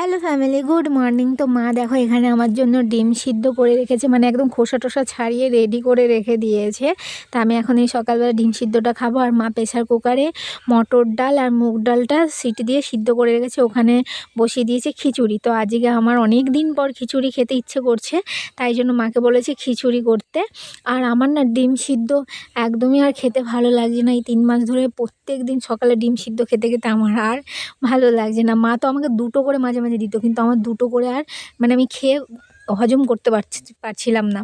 Hello family good morning তো মা দেখো, এখানে আমার জন্য ডিম সিদ্ধ করে রেখেছে। মানে একদম খোসা টোসা ছাড়িয়ে রেডি করে রেখে দিয়েছে। তা আমি এখন এই সকালবেলা ডিম সিদ্ধটা খাব। আর মা প্রেশার কুকারে মটর ডাল আর মুগ ডালটা সিটি দিয়ে সিদ্ধ করে রেখেছে। ওখানে বসিয়ে দিয়েছে খিচুড়ি। তো আজকে আমার অনেক দিন পর খিচুড়ি খেতে ইচ্ছে করছে। তাই জন্য মাকে বলেছে খিচুড়ি করতে। আর আমার না ডিম সিদ্ধ একদমই আর খেতে ভালো লাগছে না। এই তিন মাস ধরে প্রত্যেক দিন সকালে ডিম সিদ্ধ খেতে খেতে আমার আর ভালো লাগছে না। মা তো আমাকে দুটো করে মাঝে মাঝে দিত, কিন্তু আমার দুটো করে আর মানে আমি খেয়ে হজম করতে পারছি, পারছিলাম না।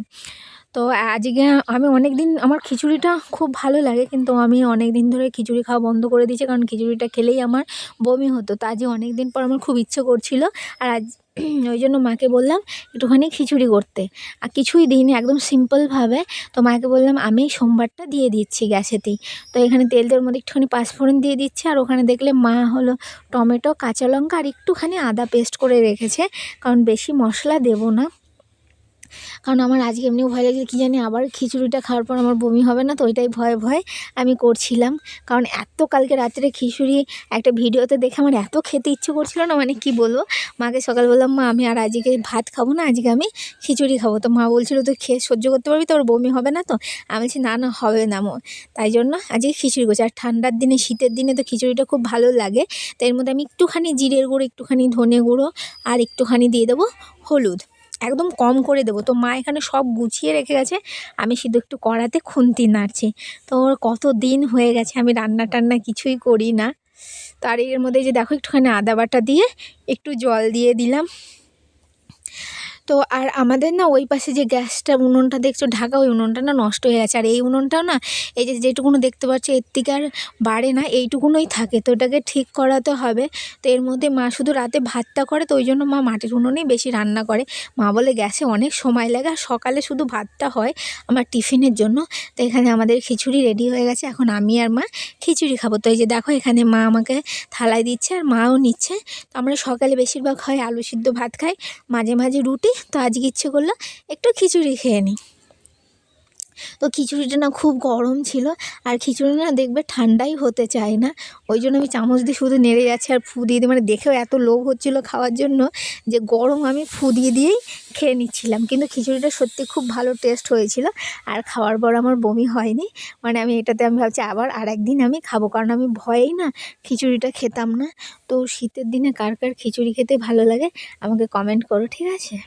তো আজকে আমি অনেক দিন আমার খিচুড়িটা খুব ভালো লাগে, কিন্তু আমি অনেক দিন ধরে খিচুড়ি খাওয়া বন্ধ করে দিয়েছি, কারণ খিচুড়িটা খেলেই আমার বমি হতো। তো আজ অনেক দিন পর আমার খুব ইচ্ছে করছিল, আর আজ ওই জন্য মাকে বললাম একটুখানি খিচুড়ি করতে। আর কিছুই দিইনি, একদম সিম্পলভাবে তো মাকে বললাম, আমি সোমবারটা দিয়ে দিচ্ছি গ্যাসেতেই। তো এখানে তেল তেলের মধ্যে একটুখানি পাঁচফোড়ন দিয়ে দিচ্ছে। আর ওখানে দেখলে মা হলো টমেটো, কাঁচা লঙ্কা আর একটুখানি আদা পেস্ট করে রেখেছে। কারণ বেশি মশলা দেবো না। কারণ আমার আজকে এমনিও ভয় লাগছে, কী জানি আবার খিচুড়িটা খাওয়ার পর আমার বমি হবে না, তো ওইটাই ভয়ে ভয়ে আমি করছিলাম। কারণ এত কালকে রাত্রে খিচুড়ি একটা ভিডিওতে দেখে আমার এত খেতে ইচ্ছে করছিল না মানে কি বলব? মাকে সকাল বললাম, মা, আমি আর আজকে ভাত খাব না, আজকে আমি খিচুড়ি খাব। তো মা বলছিল, তুই খেয়ে সহ্য করতে পারবি, তোর বমি হবে না তো? আমি বলছি, না না, হবে না মো। তাই জন্য আজকে খিচুড়ি করছি। আর ঠান্ডার দিনে, শীতের দিনে তো খিচুড়িটা খুব ভালো লাগে, তো এর মধ্যে আমি একটুখানি জিরের গুঁড়ো, একটুখানি ধনে গুঁড়ো, আর একটুখানি দিয়ে দেবো হলুদ। একদম কম করে দেবো। তো মা এখানে সব গুছিয়ে রেখে গেছে। আমি শুধু একটু কড়াতে খুন্তি নাড়ছি। তো ওর কত দিন হয়ে গেছে, আমি রান্না টান্না কিছুই করি না। তার এর মধ্যে যে দেখো একটুখানি আদা বাটা দিয়ে একটু জল দিয়ে দিলাম। তো আর আমাদের না ওই পাশে যে গ্যাসটা উনুনটা দেখছ ঢাকা, ওই উনুনটা না নষ্ট হয়ে গেছে। আর এই উনুনটাও না এই যে যেটুকুনো দেখতে পাচ্ছ এর থেকে আর বাড়ে না, এইটুকুনোই থাকে। তো ওটাকে ঠিক করাতে হবে। তো এর মধ্যে মা শুধু রাতে ভাতটা করে, তো ওই জন্য মা মাটির উনুনেই বেশি রান্না করে। মা বলে গ্যাসে অনেক সময় লাগে, আর সকালে শুধু ভাতটা হয় আমার টিফিনের জন্য। তো এখানে আমাদের খিচুড়ি রেডি হয়ে গেছে। এখন আমি আর মা খিচুড়ি খাব। তো এই যে দেখো এখানে মা আমাকে থালায় দিচ্ছে আর মাও নিচ্ছে। তো আমরা সকালে বেশিরভাগ হয় আলু সিদ্ধ ভাত খাই, মাঝে মাঝে রুটি তো আজকে ইচ্ছে করল একটু খিচুড়ি খেয়ে নিই। তো খিচুড়িটা না খুব গরম ছিল, আর খিচুড়ি না দেখবে ঠান্ডাই হতে চায় না। ওই জন্য আমি চামচ দিয়ে শুধু নেড়ে যাচ্ছি আর ফু দিয়ে মানে দেখেও এত লোভ হচ্ছিল খাওয়ার জন্য যে গরম আমি ফু দিয়ে দিয়েই খেয়ে নিচ্ছিলাম। কিন্তু খিচুড়িটা সত্যি খুব ভালো টেস্ট হয়েছিল, আর খাওয়ার পর আমার বমি হয়নি। মানে আমি এটাতে আমি ভাবছি আবার আর একদিন আমি খাব, কারণ আমি ভয়েই না খিচুড়িটা খেতাম না। তো শীতের দিনে কার কার খিচুড়ি খেতে ভালো লাগে আমাকে কমেন্ট করো, ঠিক আছে?